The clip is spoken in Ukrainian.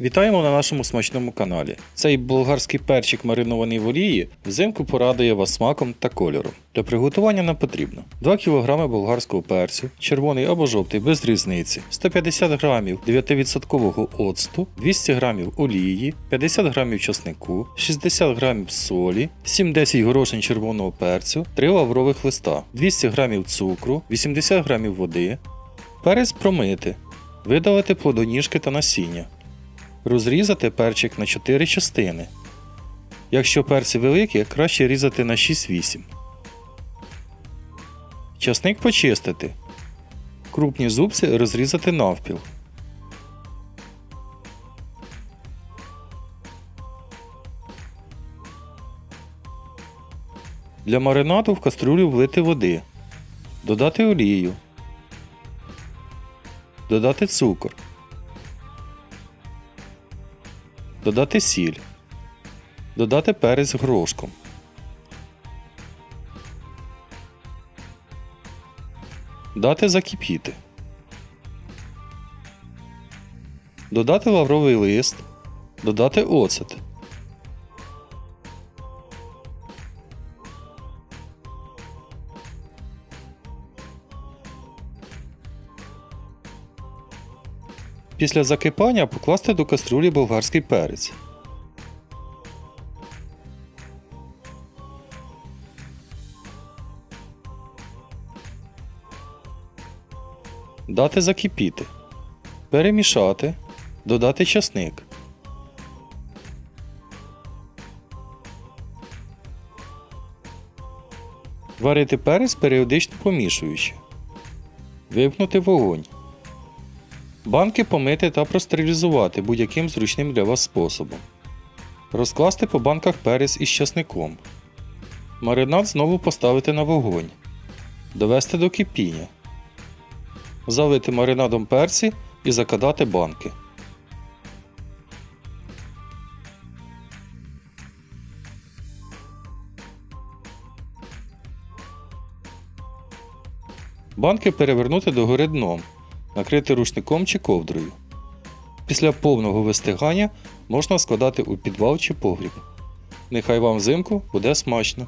Вітаємо на нашому смачному каналі. Цей болгарський перчик маринований в олії взимку порадує вас смаком та кольором. Для приготування нам потрібно 2 кг болгарського перцю, червоний або жовтий без різниці, 150 г 9% оцту, 200 г олії, 50 г часнику, 60 г солі, 7-10 горошин червоного перцю, 3 лаврових листа, 200 г цукру, 80 г води, перець промити, видалити плодоніжки та насіння. Розрізати перчик на 4 частини. Якщо перці великі, краще різати на 6-8. Часник почистити. Крупні зубці розрізати навпіл. Для маринаду в кастрюлю влити води. Додати олію. Додати цукор. Додати сіль. Додати перець грошком. Дати закипіти. Додати лавровий лист. Додати оцет. Після закипання покласти до каструлі болгарський перець. Дати закипіти. Перемішати. Додати часник. Варити перець періодично помішуючи. Вимкнути вогонь. Банки помити та простерилізувати будь-яким зручним для вас способом. Розкласти по банках перець із часником. Маринад знову поставити на вогонь. Довести до кипіння. Залити маринадом перці і закидати банки. Банки перевернути догори дном, накрити рушником чи ковдрою. Після повного вистигання можна складати у підвал чи погріб. Нехай вам взимку буде смачно.